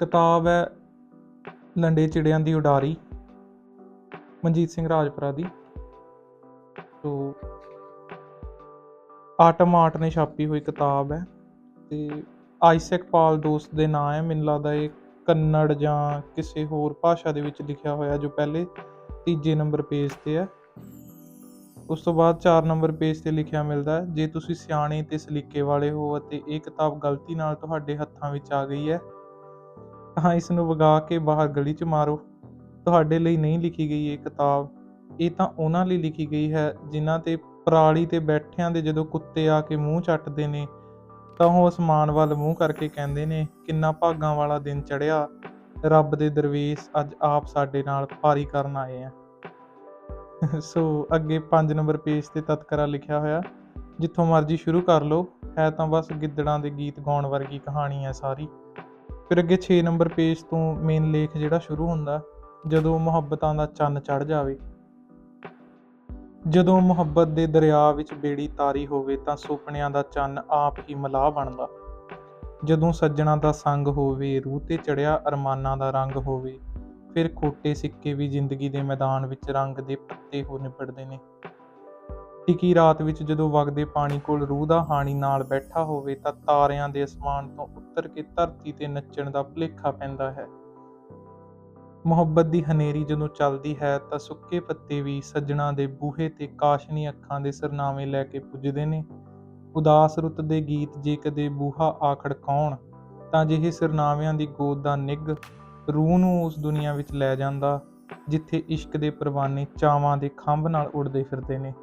ਕਿਤਾਬ ਹੈ ਲੰਡੇ ਚਿੜਿਆਂ ਦੀ ਉਡਾਰੀ, ਮਨਜੀਤ ਸਿੰਘ ਰਾਜਪੁਰਾ ਦੀ। ਤੋ ਆਟਮ ਆਰਟ ਨੇ ਛਾਪੀ ਹੋਈ ਕਿਤਾਬ ਹੈ ਤੇ ਆਈਸੈਕ ਪਾਲ ਦੋਸਤ ਦੇ ਨਾਂ ਹੈ। ਮੈਨੂੰ ਲੱਗਦਾ ਇਹ ਕੰਨੜ ਜਾਂ ਕਿਸੇ ਹੋਰ ਭਾਸ਼ਾ ਦੇ ਵਿੱਚ ਲਿਖਿਆ ਹੋਇਆ ਜੋ ਪਹਿਲੇ ਤੀਜੇ ਨੰਬਰ ਪੇਜ ਤੇ ਹੈ। ਉਸ ਤੋਂ ਬਾਅਦ 4 ਨੰਬਰ ਪੇਜ ਤੇ ਲਿਖਿਆ ਮਿਲਦਾ ਹੈ, ਜੇ ਤੁਸੀਂ ਸਿਆਣੇ ਤੇ ਸਲੀਕੇ ਵਾਲੇ ਹੋ ਅਤੇ ਇਹ ਕਿਤਾਬ ਗਲਤੀ ਨਾਲ ਤੁਹਾਡੇ ਹੱਥਾਂ ਵਿੱਚ ਆ ਗਈ ਹੈ ਤਾਂ ਇਸ ਨੂੰ ਵਗਾ ਕੇ ਬਾਹਰ ਗਲੀ 'ਚ ਮਾਰੋ। ਤੁਹਾਡੇ ਲਈ ਨਹੀਂ ਲਿਖੀ ਗਈ ਇਹ ਕਿਤਾਬ। ਇਹ ਤਾਂ ਉਹਨਾਂ ਲਈ ਲਿਖੀ ਗਈ ਹੈ, ਜਿਨ੍ਹਾਂ ਤੇ ਪਰਾਲੀ ਤੇ ਬੈਠਿਆਂ ਦੇ ਜਦੋਂ ਕੁੱਤੇ ਆ ਕੇ ਮੂੰਹ ਚੱਟਦੇ ਨੇ, ਤਾਂ ਉਹ ਅਸਮਾਨ ਵੱਲ ਮੂੰਹ ਕਰਕੇ ਕਹਿੰਦੇ ਨੇ, ਕਿੰਨਾ ਭਾਗਾਂ ਵਾਲਾ ਦਿਨ ਚੜਿਆ ਰੱਬ ਦੇ ਦਰਵੇਸ਼ ਅੱਜ ਆਪ ਸਾਡੇ ਨਾਲ ਪਾਰੀ ਕਰਨ ਆਏ ਆ। ਸੋ ਅੱਗੇ 5 ਨੰਬਰ ਪੇਜ ਤੇ ਤਤਕਰਾ ਲਿਖਿਆ ਹੋਇਆ, ਜਿੱਥੋਂ ਮਰਜ਼ੀ ਸ਼ੁਰੂ ਕਰ ਲਓ। ਹੈ ਤਾਂ ਬਸ ਗਿੱਦੜਾਂ ਦੇ ਗੀਤ ਗਾਉਣ ਵਰਗੀ ਕਹਾਣੀ ਹੈ ਸਾਰੀ। ਫਿਰ ਅੱਗੇ 6 ਨੰਬਰ ਪੇਜ ਤੋਂ ਮੇਨ ਲੇਖ ਜਿਹੜਾ ਸ਼ੁਰੂ ਹੁੰਦਾ, ਜਦੋਂ ਮੁਹੱਬਤਾਂ ਦਾ ਚੰਨ ਚੜ ਜਾਵੇ। ਜਦੋਂ ਮੁਹੱਬਤ ਦੇ ਦਰਿਆ ਵਿੱਚ ਬੇੜੀ ਤਾਰੀ ਹੋਵੇ ਤਾਂ ਸੁਪਨਿਆਂ ਦਾ ਚੰਨ ਆਪ ਹੀ ਮਲਾਹ ਬਣਦਾ। ਜਦੋਂ ਸੱਜਣਾ ਦਾ ਸੰਗ ਹੋਵੇ, ਰੂਹ ਤੇ ਚੜਿਆ ਅਰਮਾਨਾਂ ਦਾ ਰੰਗ ਹੋਵੇ, ਫਿਰ ਖੋਟੇ ਸਿੱਕੇ ਵੀ ਜ਼ਿੰਦਗੀ ਦੇ ਮੈਦਾਨ ਵਿੱਚ ਰੰਗ ਦੇ ਪੱਤੇ ਹੋ ਨਿਪੜਦੇ ਨੇ। ਟਿਕੀ ਰਾਤ ਵਿੱਚ ਜਦੋਂ ਵਗਦੇ ਪਾਣੀ ਕੋਲ ਰੂਹ ਦਾ ਹਾਣੀ ਨਾਲ ਬੈਠਾ ਹੋਵੇ ਤਾਂ ਤਾਰਿਆਂ ਦੇ ਅਸਮਾਨ ਤੋਂ ਉੱਤਰ ਕੇ ਧਰਤੀ ਤੇ ਨੱਚਣ ਦਾ ਭੁਲੇਖਾ ਪੈਂਦਾ ਹੈ। ਮੁਹੱਬਤ ਦੀ ਹਨੇਰੀ ਜਦੋਂ ਚੱਲਦੀ ਹੈ ਤਾਂ ਸੁੱਕੇ ਪੱਤੇ ਵੀ ਸੱਜਣਾ ਦੇ ਬੂਹੇ ਤੇ ਕਾਸ਼ਨੀ ਅੱਖਾਂ ਦੇ ਸਰਨਾਵੇਂ ਲੈ ਕੇ ਪੁੱਜਦੇ ਨੇ। ਉਦਾਸ ਰੁੱਤ ਦੇ ਗੀਤ ਜੇ ਕਦੇ ਬੂਹਾ ਆਖੜ ਕੌਣ ਤਾਂ ਜਿਹੇ ਸਰਨਾਵਿਆਂ ਦੀ ਗੋਦ ਦਾ ਨਿੱਘ ਰੂਹ ਨੂੰ ਉਸ ਦੁਨੀਆ ਵਿੱਚ ਲੈ ਜਾਂਦਾ ਜਿੱਥੇ ਇਸ਼ਕ ਦੇ ਪਰਵਾਨੇ ਚਾਵਾਂ ਦੇ ਖੰਭ ਨਾਲ ਉੱਡਦੇ ਫਿਰਦੇ ਨੇ।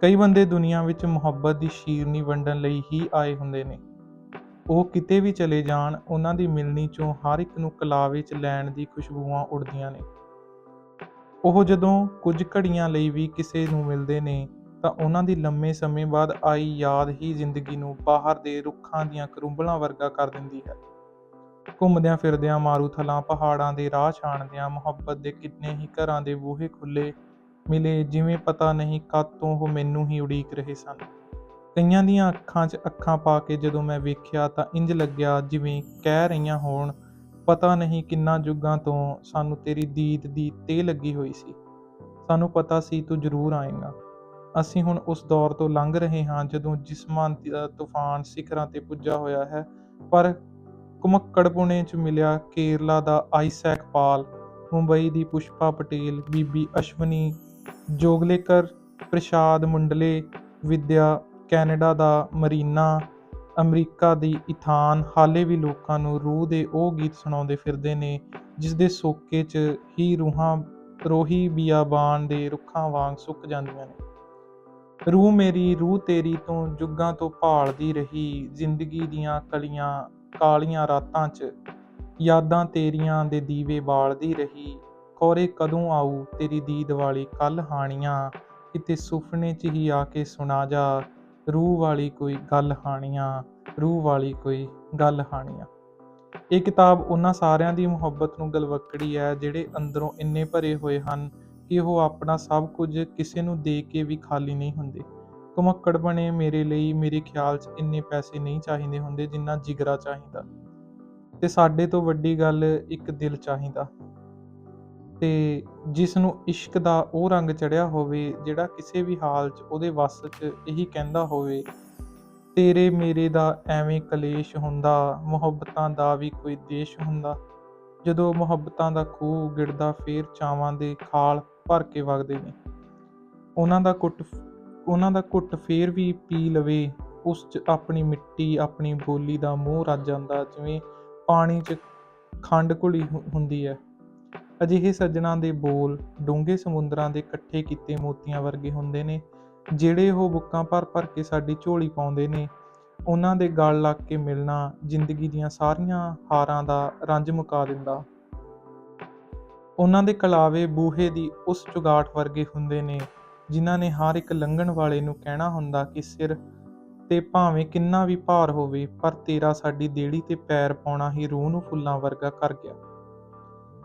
ਕਈ ਬੰਦੇ ਦੁਨੀਆ ਵਿੱਚ ਮੁਹੱਬਤ ਦੀ ਸ਼ੀਰਨੀ ਵੰਡਣ ਲਈ ਹੀ ਆਏ ਹੁੰਦੇ ਨੇ। ਉਹ ਕਿਤੇ ਵੀ ਚਲੇ ਜਾਣ, ਉਹਨਾਂ ਦੀ ਮਿਲਣੀ ਚੋਂ ਹਰ ਇੱਕ ਨੂੰ ਕਲਾ ਵਿੱਚ ਲੈਣ ਦੀ ਖੁਸ਼ਬੂਆਂ ਉੱਡਦੀਆਂ ਨੇ। ਉਹ ਜਦੋਂ ਕੁਝ ਘੜੀਆਂ ਲਈ ਵੀ ਕਿਸੇ ਨੂੰ ਮਿਲਦੇ ਨੇ, ਤਾਂ ਉਹਨਾਂ ਦੀ ਲੰਮੇ ਸਮੇਂ ਬਾਅਦ ਆਈ ਯਾਦ ਹੀ ਜ਼ਿੰਦਗੀ ਨੂੰ ਬਾਹਰ ਦੇ ਰੁੱਖਾਂ ਦੀਆਂ ਕਰੂੰਬਲਾਂ ਵਰਗਾ ਕਰ ਦਿੰਦੀ ਹੈ। ਘੁੰਮਦਿਆਂ ਫਿਰਦਿਆਂ ਮਾਰੂਥਲਾਂ, ਪਹਾੜਾਂ ਦੇ ਰਾਹ ਛਾਣਦਿਆਂ ਮੁਹੱਬਤ ਦੇ ਕਿੰਨੇ ਹੀ ਘਰਾਂ ਦੇ ਬੂਹੇ ਖੁੱਲੇ ਮਿਲੇ ਜਿਵੇਂ ਪਤਾ ਨਹੀਂ ਕਦ ਤੋਂ ਉਹ ਮੈਨੂੰ ਹੀ ਉਡੀਕ ਰਹੇ ਸਨ। ਕਈਆਂ ਦੀਆਂ ਅੱਖਾਂ 'ਚ ਅੱਖਾਂ ਪਾ ਕੇ ਜਦੋਂ ਮੈਂ ਵੇਖਿਆ ਤਾਂ ਇੰਜ ਲੱਗਿਆ ਜਿਵੇਂ ਕਹਿ ਰਹੀਆਂ ਹੋਣ, ਪਤਾ ਨਹੀਂ ਕਿੰਨਾ ਯੁੱਗਾਂ ਤੋਂ ਸਾਨੂੰ ਤੇਰੀ ਦੀਦ ਦੀ ਤੇ ਲੱਗੀ ਹੋਈ ਸੀ। ਸਾਨੂੰ ਪਤਾ ਸੀ ਤੂੰ ਜ਼ਰੂਰ ਆਏਗਾ। ਅਸੀਂ ਹੁਣ ਉਸ ਦੌਰ ਤੋਂ ਲੰਘ ਰਹੇ ਹਾਂ ਜਦੋਂ ਜਿਸਮਾਂ ਦਾ ਤੂਫਾਨ ਸਿਖਰਾਂ ਤੇ ਪੁੱਜਾ ਹੋਇਆ ਹੈ, ਪਰ ਕੁਮੱਕੜਪੁਣੇ 'ਚ ਮਿਲਿਆ ਕੇਰਲਾ ਦਾ ਆਈਸੈਕ ਪਾਲ, ਮੁੰਬਈ ਦੀ ਪੁਸ਼ਪਾ ਪਟੇਲ, ਬੀਬੀ ਅਸ਼ਵਨੀ ਜੋਗਲੇਕਰ, ਪ੍ਰਸ਼ਾਦ ਮੁੰਡਲੇ, ਵਿੱਦਿਆ, ਕੈਨੇਡਾ ਦਾ ਮਰੀਨਾ, ਅਮਰੀਕਾ ਦੀ ਇਥਾਨ, ਹਾਲੇ ਵੀ ਲੋਕਾਂ ਨੂੰ ਰੂਹ ਦੇ ਉਹ ਗੀਤ ਸੁਣਾਉਂਦੇ ਫਿਰਦੇ ਨੇ ਜਿਸ ਦੇ ਸੋਕੇ 'ਚ ਹੀ ਰੂਹਾਂ, ਰੋਹੀ ਬਿਆਬਾਨ ਦੇ ਰੁੱਖਾਂ ਵਾਂਗ ਸੁੱਕ ਜਾਂਦੀਆਂ ਨੇ। ਰੂਹ ਮੇਰੀ, ਰੂਹ ਤੇਰੀ ਤੋਂ ਜੁੱਗਾਂ ਤੋਂ ਭਾਲਦੀ ਰਹੀ, ਜ਼ਿੰਦਗੀ ਦੀਆਂ ਕਲੀਆਂ, ਕਾਲੀਆਂ ਰਾਤਾਂ 'ਚ, ਯਾਦਾਂ ਤੇਰੀਆਂ ਦੇ ਦੀਵੇ ਬਾਲਦੀ ਰਹੀ ਖੋਰੇ ਕਦੋਂ ਆਊ? ਤੇਰੀ ਦੀਦ ਵਾਲੀ ਕੱਲ ਹਾਣੀਆਂ। ਕਿਤੇ ਸੁਪਨੇ 'ਚ ਹੀ ਆ ਕੇ ਸੁਣਾ ਜਾ। ਰੂਹ ਵਾਲੀ ਕੋਈ ਗੱਲ ਹਾਣੀਆਂ। ਰੂਹ ਵਾਲੀ ਕੋਈ ਗੱਲ ਹਾਣੀਆਂ। ਇਹ ਕਿਤਾਬ ਉਹਨਾਂ ਸਾਰਿਆਂ ਦੀ ਮੁਹੱਬਤ ਨੂੰ ਗਲਵੱਕੜੀ ਹੈ, ਜਿਹੜੇ ਅੰਦਰੋਂ ਇੰਨੇ ਭਰੇ ਹੋਏ ਹਨ ਕਿ ਉਹ ਆਪਣਾ ਸਭ ਕੁਝ ਕਿਸੇ ਨੂੰ ਦੇ ਕੇ ਵੀ ਖਾਲੀ ਨਹੀਂ ਹੁੰਦੇ। ਘੁਮੱਕੜ ਬਣੇ ਮੇਰੇ ਲਈ ਮੇਰੇ ਖਿਆਲ 'ਚ ਇੰਨੇ ਪੈਸੇ ਨਹੀਂ ਚਾਹੀਦੇ ਹੁੰਦੇ ਜਿੰਨਾ ਜਿਗਰਾ ਚਾਹੀਦਾ। ਤੇ ਸਾਡੇ ਤੋਂ ਵੱਡੀ ਗੱਲ ਇੱਕ ਦਿਲ ਚਾਹੀਦਾ। ਤੇ ਜਿਸ ਨੂੰ ਇਸ਼ਕ ਦਾ ਉਹ ਰੰਗ ਚੜਿਆ ਹੋਵੇ, ਜਿਹੜਾ ਕਿਸੇ ਵੀ ਹਾਲ 'ਚ ਉਹਦੇ ਵੱਸ 'ਚ ਇਹੀ ਕਹਿੰਦਾ ਹੋਵੇ, ਤੇਰੇ ਮੇਰੇ ਦਾ ਐਵੇਂ ਕਲੇਸ਼ ਹੁੰਦਾ, ਮੁਹੱਬਤਾਂ ਦਾ ਵੀ ਕੋਈ ਦੇਸ਼ ਹੁੰਦਾ। ਜਦੋਂ ਮੁਹੱਬਤਾਂ ਦਾ ਖੂਹ ਗਿਰਦਾ, ਫੇਰ ਚਾਵਾਂ ਦੇ ਖਾਲ ਭਰ ਕੇ ਵਗਦੇ ਨੇ। ਉਹਨਾਂ ਦਾ ਕੁੱਟ ਉਹਨਾਂ ਦਾ ਕੁੱਟ ਫੇਰ ਵੀ ਪੀ ਲਵੇ। ਉਸ 'ਚ ਆਪਣੀ ਮਿੱਟੀ, ਆਪਣੀ ਬੋਲੀ ਦਾ ਮੋਹ ਰੱਜ ਜਾਂਦਾ, ਜਿਵੇਂ ਪਾਣੀ 'ਚ ਖੰਡ ਘੁਲੀ ਹੁੰਦੀ ਹੈ। ਅਜਿਹੇ ਸੱਜਣਾ ਦੇ ਬੋਲ ਡੂੰਘੇ ਸਮੁੰਦਰਾਂ ਦੇ ਇਕੱਠੇ ਕੀਤੇ ਮੋਤੀਆਂ ਵਰਗੇ ਹੁੰਦੇ ਨੇ, ਜਿਹੜੇ ਉਹ ਬੁੱਕਾਂ ਭਰ ਭਰ ਕੇ ਸਾਡੀ ਝੋਲੀ ਪਾਉਂਦੇ ਨੇ। ਉਹਨਾਂ ਦੇ ਗਲ ਲੱਗ ਕੇ ਮਿਲਣਾ ਜ਼ਿੰਦਗੀ ਦੀਆਂ ਸਾਰੀਆਂ ਹਾਰਾਂ ਦਾ ਰੰਜ ਮੁਕਾ ਦਿੰਦਾ। ਉਹਨਾਂ ਦੇ ਕਲਾਵੇ ਬੂਹੇ ਦੀ ਉਸ ਚੁਗਾਟ ਵਰਗੇ ਹੁੰਦੇ ਨੇ, ਜਿਨ੍ਹਾਂ ਨੇ ਹਰ ਇੱਕ ਲੰਘਣ ਵਾਲੇ ਨੂੰ ਕਹਿਣਾ ਹੁੰਦਾ ਕਿ ਸਿਰ ਤੇ ਭਾਵੇਂ ਕਿੰਨਾ ਵੀ ਭਾਰ ਹੋਵੇ, ਪਰ ਤੇਰਾ ਸਾਡੀ ਦੇੜੀ ਤੇ ਪੈਰ ਪਾਉਣਾ ਹੀ ਰੂਹ ਨੂੰ ਫੁੱਲਾਂ ਵਰਗਾ ਕਰ ਗਿਆ।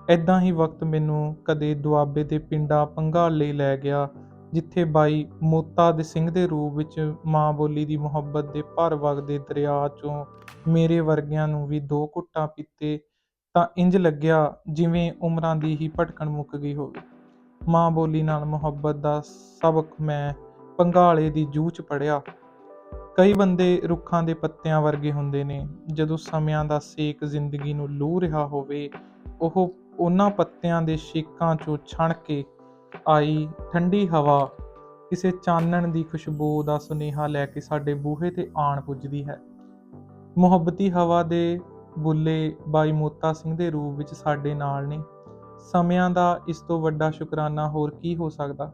ਐਦਾਂ ਹੀ ਵਕਤ ਮੈਨੂੰ ਕਦੇ ਦੁਆਬੇ ਦੇ ਪਿੰਡਾਂ ਪੰਘਾਲੇ ਲੈ ਗਿਆ, ਜਿੱਥੇ ਬਾਈ ਮੋਤਾ ਦੇ ਸਿੰਘ ਦੇ ਰੂਪ ਵਿੱਚ ਮਾਂ ਬੋਲੀ ਦੀ ਮੁਹੱਬਤ ਦੇ ਭਰ ਵਗਦੇ ਦਰਿਆ ਚੋਂ ਮੇਰੇ ਵਰਗਿਆਂ ਨੂੰ ਵੀ ਦੋ ਘੁੱਟਾਂ ਪੀਤੇ, ਤਾਂ ਇੰਜ ਲੱਗਿਆ ਜਿਵੇਂ ਉਮਰਾਂ ਦੀ ਹੀ ਭਟਕਣ ਮੁੱਕ ਗਈ ਹੋਵੇ। ਮਾਂ ਬੋਲੀ ਨਾਲ ਮੁਹੱਬਤ ਦਾ ਸਬਕ ਮੈਂ ਪੰਘਾਲੇ ਦੀ ਜੂਹ 'ਚ ਪੜਿਆ ਕਈ ਬੰਦੇ ਰੁੱਖਾਂ ਦੇ ਪੱਤਿਆਂ ਵਰਗੇ ਹੁੰਦੇ ਨੇ, ਜਦੋਂ ਸਮਿਆਂ ਦਾ ਸੇਕ ਜ਼ਿੰਦਗੀ ਨੂੰ ਲੂ ਰਿਹਾ ਹੋਵੇ, ਉਹ ਉਹਨਾਂ ਪੱਤਿਆਂ ਦੇ ਸ਼ੇਕਾਂ 'ਚੋਂ ਛਣ ਕੇ ਆਈ ਠੰਡੀ ਹਵਾ। ਕਿਸੇ ਚਾਨਣ ਦੀ ਖੁਸ਼ਬੂ ਦਾ ਸੁਨੇਹਾ ਲੈ ਕੇ ਸਾਡੇ ਬੂਹੇ ਤੇ ਆਣ ਪੁੱਜਦੀ ਹੈ। ਮੁਹੱਬਤੀ ਹਵਾ ਦੇ ਬੁੱਲੇ ਬਾਈ ਮੋਤਾ ਸਿੰਘ ਦੇ ਰੂਪ ਵਿੱਚ ਸਾਡੇ ਨਾਲ ਨੇ। ਸਮਿਆਂ ਦਾ ਇਸ ਤੋਂ ਵੱਡਾ ਸ਼ੁਕਰਾਨਾ ਹੋਰ ਕੀ ਹੋ ਸਕਦਾ?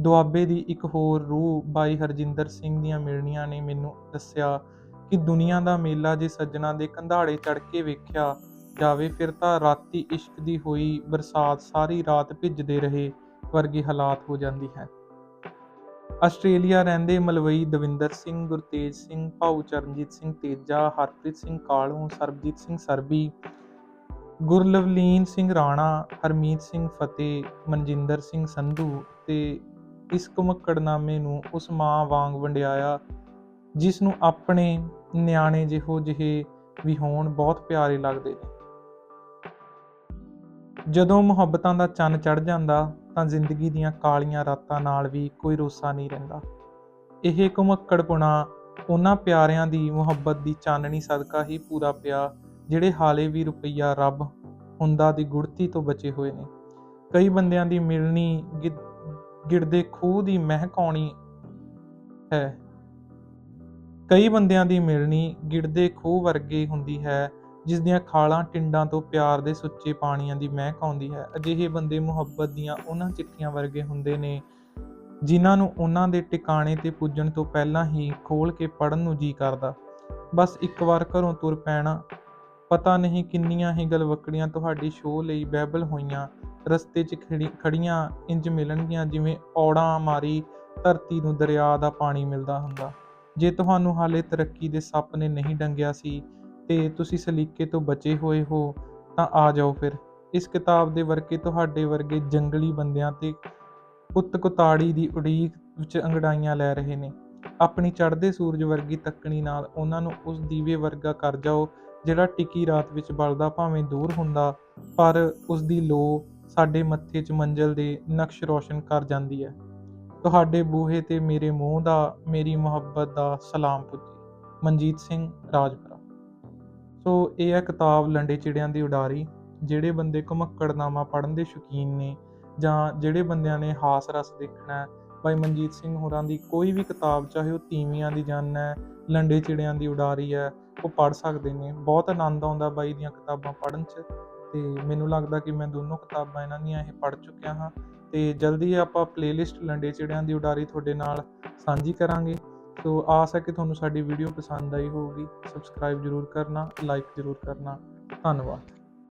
ਦੁਆਬੇ ਦੀ ਇੱਕ ਹੋਰ ਰੂਹ ਬਾਈ ਹਰਜਿੰਦਰ ਸਿੰਘ ਦੀਆਂ ਮਿਲਣੀਆਂ ਨੇ ਮੈਨੂੰ ਦੱਸਿਆ ਕਿ ਦੁਨੀਆ ਦਾ ਮੇਲਾ ਜੇ ਸੱਜਣਾ ਦੇ ਕੰਧਾੜੇ ਚੜ ਕੇ ਵੇਖਿਆ ਜਾਵੇ, ਫਿਰ ਤਾਂ ਰਾਤੀ ਇਸ਼ਕ ਦੀ ਹੋਈ ਬਰਸਾਤ ਸਾਰੀ ਰਾਤ ਭਿੱਜਦੇ ਰਹੇ ਵਰਗੀ ਹਾਲਾਤ ਹੋ ਜਾਂਦੀ ਹੈ। ਆਸਟ੍ਰੇਲੀਆ ਰਹਿੰਦੇ ਮਲਵਈ ਦਵਿੰਦਰ ਸਿੰਘ, ਗੁਰਤੇਜ ਸਿੰਘ, ਭਾਊ ਚਰਨਜੀਤ ਸਿੰਘ, ਤੇਜਾ, ਹਰਪ੍ਰੀਤ ਸਿੰਘ ਕਾਲੂ, ਸਰਬਜੀਤ ਸਿੰਘ ਸਰਬੀ, ਗੁਰਲਵਲੀਨ ਸਿੰਘ ਰਾਣਾ, ਹਰਮੀਤ ਸਿੰਘ ਫਤਿਹ, ਮਨਜਿੰਦਰ ਸਿੰਘ ਸੰਧੂ ਤੇ ਇਸ ਕੁਮਕੜਨਾਮੇ ਨੂੰ ਉਸ ਮਾਂ ਵਾਂਗ ਵੰਡਿਆਇਆ, ਜਿਸ ਨੂੰ ਆਪਣੇ ਨਿਆਣੇ ਜਿਹੋ ਜਿਹੇ ਵੀ ਹੋਣ ਬਹੁਤ ਪਿਆਰੇ ਲੱਗਦੇ ਨੇ। ਜਦੋਂ ਮੁਹੱਬਤਾਂ ਦਾ ਚੰਨ ਚੜ ਜਾਂਦਾ, ਤਾਂ ਜ਼ਿੰਦਗੀ ਦੀਆਂ ਕਾਲੀਆਂ ਰਾਤਾਂ ਨਾਲ ਵੀ ਕੋਈ ਰੋਸਾ ਨਹੀਂ ਰਹਿੰਦਾ। ਇਹ ਕੁਮੱਕੜਪੁਣਾ ਉਹਨਾਂ ਪਿਆਰਿਆਂ ਦੀ ਮੁਹੱਬਤ ਦੀ ਚਾਨਣੀ ਸਦਕਾ ਹੀ ਪੂਰਾ ਪਿਆ, ਜਿਹੜੇ ਹਾਲੇ ਵੀ ਰੁਪਈਆ ਰੱਬ ਹੁੰਦਾ ਦੀ ਗੁੜਤੀ ਤੋਂ ਬਚੇ ਹੋਏ ਨੇ। ਕਈ ਬੰਦਿਆਂ ਦੀ ਮਿਲਣੀ ਗਿ- ਗਿੜਦੇ ਖੂਹ ਦੀ ਮਹਿਕ ਆਉਣੀ ਹੈ। ਕਈ ਬੰਦਿਆਂ ਦੀ ਮਿਲਣੀ ਗਿਰਦੇ ਖੂਹ ਵਰਗੀ ਹੁੰਦੀ ਹੈ। ਜਿਸ ਦੀਆਂ ਖਾਲਾਂ ਟਿੰਡਾਂ ਤੋਂ ਪਿਆਰ ਦੇ ਸੁੱਚੇ ਪਾਣੀਆਂ ਦੀ ਮਹਿਕ ਆਉਂਦੀ ਹੈ। ਅਜਿਹੇ ਬੰਦੇ ਮੁਹੱਬਤ ਦੀਆਂ ਉਹਨਾਂ ਚਿੱਠੀਆਂ ਵਰਗੇ ਹੁੰਦੇ ਨੇ, ਜਿਨ੍ਹਾਂ ਨੂੰ ਉਹਨਾਂ ਦੇ ਟਿਕਾਣੇ ਤੇ ਪੁੱਜਣ ਤੋਂ ਪਹਿਲਾਂ ਹੀ ਖੋਲ ਕੇ ਪੜਨ ਨੂੰ ਜੀ ਕਰਦਾ। ਬਸ ਇੱਕ ਵਾਰ ਘਰੋਂ ਤੁਰ ਪੈਣਾ, ਪਤਾ ਨਹੀਂ ਕਿੰਨੀਆਂ ਹੀ ਗਲਵਕੜੀਆਂ ਤੁਹਾਡੀ ਸ਼ੋਅ ਲਈ ਬਹਿਬਲ ਹੋਈਆਂ, ਰਸਤੇ 'ਚ ਖੜੀ- ਖੜੀਆਂ ਇੰਜ ਮਿਲਣਗੀਆਂ ਜਿਵੇਂ ਔੜਾਂ ਮਾਰੀ ਧਰਤੀ ਨੂੰ ਦਰਿਆ ਦਾ ਪਾਣੀ ਮਿਲਦਾ ਹੁੰਦਾ। ਜੇ ਤੁਹਾਨੂੰ ਹਾਲੇ ਤਰੱਕੀ ਦੇ ਸੱਪ ਨੇ ਨਹੀਂ ਡੰਗਿਆ ਸੀ ਤੇ ਤੁਸੀਂ ਸਲੀਕੇ ਤੋਂ ਬਚੇ ਹੋਏ ਹੋ, ਤਾਂ ਆ ਜਾਓ ਫਿਰ। ਇਸ ਕਿਤਾਬ ਦੇ ਵਰਕੇ ਤੁਹਾਡੇ ਵਰਗੇ ਜੰਗਲੀ ਬੰਦਿਆਂ ਤੇ ਕੁੱਤ ਕੁਤਾੜੀ ਦੀ ਉਡੀਕ ਵਿੱਚ ਅੰਗੜਾਈਆਂ ਲੈ ਰਹੇ ਨੇ। ਆਪਣੀ ਚੜ੍ਹਦੇ ਸੂਰਜ ਵਰਗੀ ਤੱਕਣੀ ਨਾਲ ਉਹਨਾਂ ਨੂੰ ਉਸ ਦੀਵੇ ਵਰਗਾ ਕਰ ਜਾਓ, ਜਿਹੜਾ ਟਿੱਕੀ ਰਾਤ ਵਿੱਚ ਬਲਦਾ ਭਾਵੇਂ ਦੂਰ ਹੁੰਦਾ, ਪਰ ਉਸ ਦੀ ਲੋ ਸਾਡੇ ਮੱਥੇ 'ਚ ਮੰਜ਼ਲ ਦੇ ਨਕਸ਼ ਰੋਸ਼ਨ ਕਰ ਜਾਂਦੀ ਹੈ। ਤੁਹਾਡੇ ਬੂਹੇ ਤੇ ਮੇਰੇ ਮੂੰਹ ਦਾ, ਮੇਰੀ ਮੁਹੱਬਤ ਦਾ ਸਲਾਮ ਪੁੱਜੀ ਮਨਜੀਤ ਸਿੰਘ, ਰਾਜਪੁਰਾ। ਸੋ ਇਹ ਹੈ ਕਿਤਾਬ ਲੰਡੇ ਚਿੜਿਆਂ ਦੀ ਉਡਾਰੀ, ਜਿਹੜੇ ਬੰਦੇ ਘੁਮੱਕੜਨਾਮਾ ਪੜ੍ਹਨ ਦੇ ਸ਼ੌਕੀਨ ਨੇ ਜਾਂ ਜਿਹੜੇ ਬੰਦਿਆਂ ਨੇ ਹਾਸ ਰਸ ਦੇਖਣਾ ਹੈ। ਭਾਈ ਮਨਜੀਤ ਸਿੰਘ ਹੋਰਾਂ ਦੀ ਕੋਈ ਵੀ ਕਿਤਾਬ, ਚਾਹੇ ਉਹ ਤੀਵੀਆਂ ਦੀ ਜਾਨ ਹੈ, ਲੰਡੇ ਚਿੜਿਆਂ ਦੀ ਉਡਾਰੀ ਹੈ, ਉਹ ਪੜ੍ਹ ਸਕਦੇ ਨੇ। ਬਹੁਤ ਆਨੰਦ ਆਉਂਦਾ ਬਾਈ ਦੀਆਂ ਕਿਤਾਬਾਂ ਪੜ੍ਹਨ 'ਚ ਤੇ ਮੈਨੂੰ ਲੱਗਦਾ ਕਿ ਮੈਂ ਦੋਨੋਂ ਕਿਤਾਬਾਂ ਇਹਨਾਂ ਦੀਆਂ ਇਹ ਪੜ੍ਹ ਚੁੱਕਿਆ ਹਾਂ। ਤੇ ਜਲਦੀ ਆਪਾਂ ਪਲੇਲਿਸਟ ਲੰਡੇ ਚਿੜਿਆਂ ਦੀ ਉਡਾਰੀ ਤੁਹਾਡੇ ਨਾਲ ਸਾਂਝੀ ਕਰਾਂਗੇ। ਸੋ ਆਸ ਹੈ ਕਿ ਤੁਹਾਨੂੰ ਸਾਡੀ ਵੀਡੀਓ ਪਸੰਦ ਆਈ ਹੋਊਗੀ। ਸਬਸਕ੍ਰਾਈਬ ਜ਼ਰੂਰ ਕਰਨਾ ਲਾਈਕ ਜ਼ਰੂਰ ਕਰਨਾ। ਧੰਨਵਾਦ।